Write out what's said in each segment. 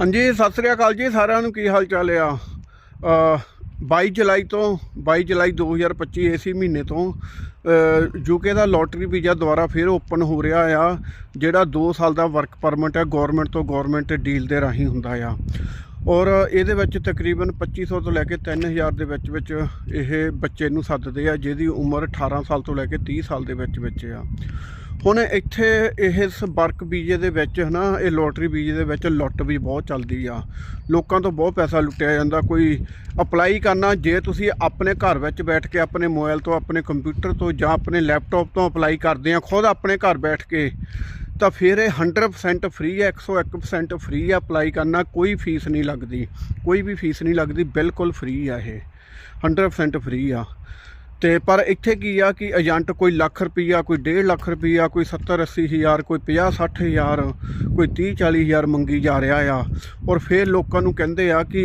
ਹਾਂਜੀ ਸਤਿ ਸ੍ਰੀ ਅਕਾਲ ਜੀ ਸਾਰਿਆਂ ਨੂੰ ਕੀ ਹਾਲ ਚਾਲ ਆ? ਅ, 22 ਜੁਲਾਈ ਤੋਂ 22 ਜੁਲਾਈ 2025 ਏਸੀ ਮਹੀਨੇ ਤੋਂ ਯੂਕੇ ਦਾ ਲੋਟਰੀ ਵੀਜ਼ਾ ਦੁਆਰਾ ਫਿਰ ਓਪਨ ਹੋ ਰਿਹਾ ਆ ਜਿਹੜਾ 2 ਸਾਲ ਦਾ ਵਰਕ ਪਰਮਿਟ ਹੈ ਗਵਰਨਮੈਂਟ ਤੋਂ ਗਵਰਨਮੈਂਟ ਡੀਲ ਦੇ ਰਾਹੀਂ ਹੁੰਦਾ ਆ। ਔਰ ਇਹਦੇ ਵਿੱਚ ਤਕਰੀਬਨ 2500 ਤੋਂ ਲੈ ਕੇ 3000 ਦੇ ਵਿੱਚ ਵਿੱਚ ਇਹ ਬੱਚੇ ਨੂੰ ਸੱਦਦੇ ਆ ਜਿਹਦੀ ਉਮਰ 18 ਸਾਲ ਤੋਂ ਲੈ ਕੇ 30 ਸਾਲ ਦੇ ਵਿੱਚ ਵਿੱਚ ਆ। ਹੁਣ ਇੱਥੇ ਇਸ ਵਰਕ ਬੀਜੇ ਦੇ ਵਿੱਚ ਹਨਾ, ਇਹ ਲੋਟਰੀ ਬੀਜੇ ਦੇ ਵਿੱਚ ਲੁੱਟ ਵੀ ਬਹੁਤ ਚੱਲਦੀ ਆ। ਲੋਕਾਂ ਤੋਂ ਬਹੁਤ ਪੈਸਾ ਲੁੱਟਿਆ ਜਾਂਦਾ, ਕੋਈ ਅਪਲਾਈ ਕਰਨਾ, ਜੇ ਤੁਸੀਂ ਆਪਣੇ ਘਰ ਵਿੱਚ ਬੈਠ ਕੇ ਆਪਣੇ ਮੋਬਾਈਲ ਤੋਂ, ਆਪਣੇ ਕੰਪਿਊਟਰ ਤੋਂ ਜਾਂ ਆਪਣੇ ਲੈਪਟਾਪ ਤੋਂ ਅਪਲਾਈ ਕਰਦੇ ਆ, ਖੁਦ ਆਪਣੇ ਘਰ ਬੈਠ ਕੇ, ਤਾਂ ਫਿਰ ਇਹ 100% ਫ੍ਰੀ ਹੈ 101% ਫ੍ਰੀ ਹੈ ਅਪਲਾਈ ਕਰਨਾ, ਕੋਈ ਫੀਸ ਨਹੀਂ ਲੱਗਦੀ। ਕੋਈ ਵੀ ਫੀਸ ਨਹੀਂ ਲੱਗਦੀ, ਬਿਲਕੁਲ ਫ੍ਰੀ ਆ ਇਹ। 100% ਫ੍ਰੀ ਆ। ਤੇ ਪਰ ਇੱਥੇ ਕੀ ਆ ਕਿ ਏਜੰਟ ਕੋਈ ਲੱਖ ਰੁਪਈਆ, ਕੋਈ 1.5 ਲੱਖ ਰੁਪਈਆ, ਕੋਈ 70 80 ਹਜ਼ਾਰ, ਕੋਈ 50 60 ਹਜ਼ਾਰ, ਕੋਈ 30 40 ਹਜ਼ਾਰ ਮੰਗੀ ਜਾ ਰਿਹਾ ਆ। ਔਰ ਫਿਰ ਲੋਕਾਂ ਨੂੰ ਕਹਿੰਦੇ ਆ ਕਿ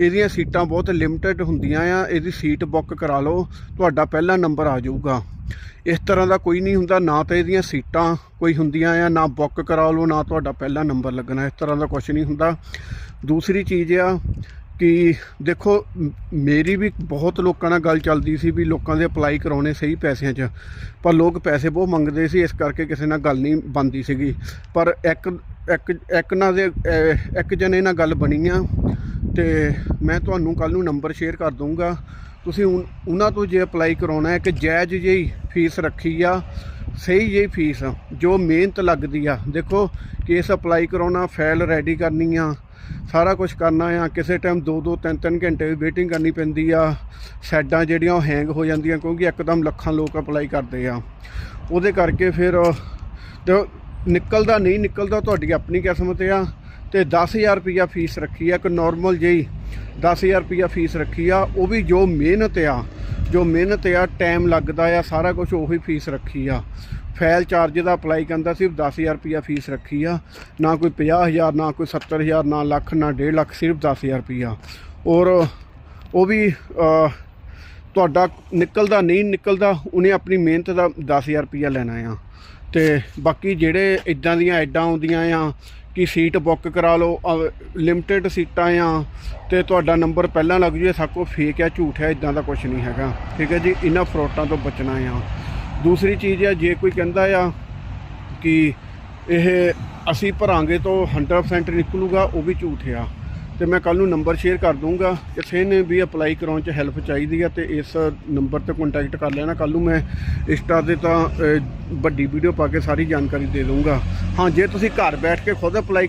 ਇਹਦੀਆਂ ਸੀਟਾਂ ਬਹੁਤ ਲਿਮਟਿਡ ਹੁੰਦੀਆਂ ਆ, ਇਹਦੀ ਸੀਟ ਬੁੱਕ ਕਰਾ ਲਓ, ਤੁਹਾਡਾ ਪਹਿਲਾ ਨੰਬਰ ਆ ਜਾਊਗਾ। ਇਸ ਤਰ੍ਹਾਂ ਦਾ ਕੋਈ ਨਹੀਂ ਹੁੰਦਾ, ਨਾ ਤਾਂ ਇਹਦੀਆਂ ਸੀਟਾਂ ਕੋਈ ਹੁੰਦੀਆਂ ਆ, ਨਾ ਬੁੱਕ ਕਰਾ ਲਓ, ਨਾ ਤੁਹਾਡਾ ਪਹਿਲਾ ਨੰਬਰ ਲੱਗਣਾ, ਇਸ ਤਰ੍ਹਾਂ ਦਾ ਕੁਝ ਨਹੀਂ ਹੁੰਦਾ। ਦੂਸਰੀ ਚੀਜ਼ ਆ ਕਿ ਦੇਖੋ ਮੇਰੀ ਵੀ ਬਹੁਤ ਲੋਕਾਂ ਨਾਲ ਗੱਲ ਚੱਲਦੀ ਸੀ ਵੀ ਲੋਕਾਂ ਦੇ ਅਪਲਾਈ ਕਰਾਉਣੇ ਸਹੀ ਪੈਸਿਆਂ 'ਚ। ਪਰ ਲੋਕ ਪੈਸੇ ਬਹੁਤ ਮੰਗਦੇ ਸੀ, ਇਸ ਕਰਕੇ ਕਿਸੇ ਨਾਲ ਗੱਲ ਨਹੀਂ ਬਣਦੀ ਸੀਗੀ। ਪਰ ਇੱਕ ਇੱਕ ਇੱਕ ਨਾਲ ਦੇ ਇੱਕ ਜਣੇ ਨਾਲ ਗੱਲ ਬਣੀ ਆ ਤੇ ਮੈਂ ਤੁਹਾਨੂੰ ਕੱਲ ਨੂੰ ਨੰਬਰ ਸ਼ੇਅਰ ਕਰ ਦੂੰਗਾ ਤੁਸੀਂ ਉਨ- ਉਹਨਾਂ ਤੋਂ ਜੇ ਅਪਲਾਈ ਕਰਾਉਣਾ ਹੈ ਕਿ ਜਾਇਜ਼ ਜਿਹੀ ਫੀਸ ਰੱਖੀ ਆ, ਸਹੀ ਜਿਹੀ ਫੀਸ, ਜੋ ਮਿਹਨਤ ਲੱਗਦੀ ਆ। ਦੇਖੋ, ਕੇਸ ਅਪਲਾਈ ਕਰਾਉਣਾ, ਫਾਈਲ ਰੈਡੀ ਕਰਨੀ ਆ ਸਾਰਾ ਕੁਝ ਕਰਨਾ ਆ। ਕਿਸੇ ਟਾਈਮ 2-2 3-3 ਘੰਟੇ ਵੀ ਵੇਟਿੰਗ ਕਰਨੀ ਪੈਂਦੀ ਆ। ਸੈੱਡਾਂ ਜਿਹੜੀਆਂ ਉਹ ਹੈਂਗ ਹੋ ਜਾਂਦੀਆਂ ਕਿਉਂਕਿ ਇੱਕਦਮ ਲੱਖਾਂ ਲੋਕ ਅਪਲਾਈ ਕਰਦੇ ਆ। ਉਹਦੇ ਕਰਕੇ ਫਿਰ ਤੇ ਨਿਕਲਦਾ ਨਹੀਂ ਨਿਕਲਦਾ ਤੁਹਾਡੀ ਆਪਣੀ ਕਿਸਮਤ ਆ। ਤੇ 10000 ਰੁਪਿਆ ਫੀਸ ਰੱਖੀ ਆ। ਇੱਕ ਨਾਰਮਲ ਜਿਹੀ 10000 ਰੁਪਿਆ ਫੀਸ ਰੱਖੀ ਆ। ਉਹ ਵੀ ਜੋ ਮਿਹਨਤ ਆ ਜੋ ਮਿਹਨਤ ਆ ਟਾਈਮ ਲੱਗਦਾ ਆ, ਸਾਰਾ ਕੁਝ ਉਹੀ ਫੀਸ ਰੱਖੀ ਆ। ਫਾਈਲ ਚਾਰਜ ਦਾ ਅਪਲਾਈ ਕਰਦਾ ਸਿਰਫ 10000 ਰੁਪਿਆ ਫੀਸ ਰੱਖੀ ਆ। ਨਾ ਕੋਈ 50000 ਨਾ ਕੋਈ 70000 ਨਾ ਲੱਖ, ਨਾ 1.5 ਲੱਖ, ਸਿਰਫ 10000 ਰੁਪਿਆ ਔਰ ਉਹ ਵੀ ਤੁਹਾਡਾ ਨਿਕਲਦਾ ਨਹੀਂ ਨਿਕਲਦਾ, ਉਹਨੇ ਆਪਣੀ ਮਿਹਨਤ ਦਾ 10000 ਰੁਪਿਆ ਲੈਣਾ ਆ। ਤੇ ਬਾਕੀ ਜਿਹੜੇ ਇਦਾਂ ਦੀਆਂ ਐਡਾਂ ਆਉਂਦੀਆਂ ਆ ਕਿ ਸੀਟ ਬੁੱਕ ਕਰਾ ਲਓ ਲਿਮਟਿਡ ਸੀਟਾਂ ਆ, ਤੇ ਤੁਹਾਡਾ ਨੰਬਰ ਪਹਿਲਾਂ ਲੱਗ ਜੂ, ਇਹ ਫੇਕ ਆ, ਝੂਠ ਹੈ ਇਦਾਂ ਦਾ ਕੁਝ ਨਹੀਂ ਹੈਗਾ। ਠੀਕ ਹੈ ਜੀ, ਇਹਨਾਂ ਫਰੋਟਾਂ ਤੋਂ ਬਚਣਾ ਆ। ਦੂਸਰੀ ਚੀਜ਼ ਆ, ਜੇ ਕੋਈ ਕਹਿੰਦਾ ਆ ਕਿ ਇਹ ਅਸੀਂ ਭਰਾਂਗੇ ਤੋਂ 100% ਨਿਕਲੂਗਾ, ਉਹ ਵੀ ਝੂਠ ਆ। ਤੇ ਮੈਂ ਕੱਲ ਨੂੰ ਨੰਬਰ ਸ਼ੇਅਰ ਕਰ ਦੂੰਗਾ ਕਿਸੇ ਨੇ ਵੀ ਅਪਲਾਈ ਕਰਾਉਣ 'ਚ ਹੈਲਪ ਚਾਹੀਦੀ ਹੈ ਤੇ ਇਸ ਨੰਬਰ ਤੇ ਕੰਟੈਕਟ ਕਰ ਲੈਣਾ। ਕੱਲ ਨੂੰ ਮੈਂ ਇੰਸਟਾ ਤੇ ਤਾਂ ਵੱਡੀ ਵੀਡੀਓ ਪਾ ਕੇ ਸਾਰੀ ਜਾਣਕਾਰੀ ਦੇ ਦੂੰਗਾ ਹਾਂ, ਜੇ ਤੁਸੀਂ ਘਰ ਬੈਠ ਕੇ ਖੁਦ ਅਪਲਾਈ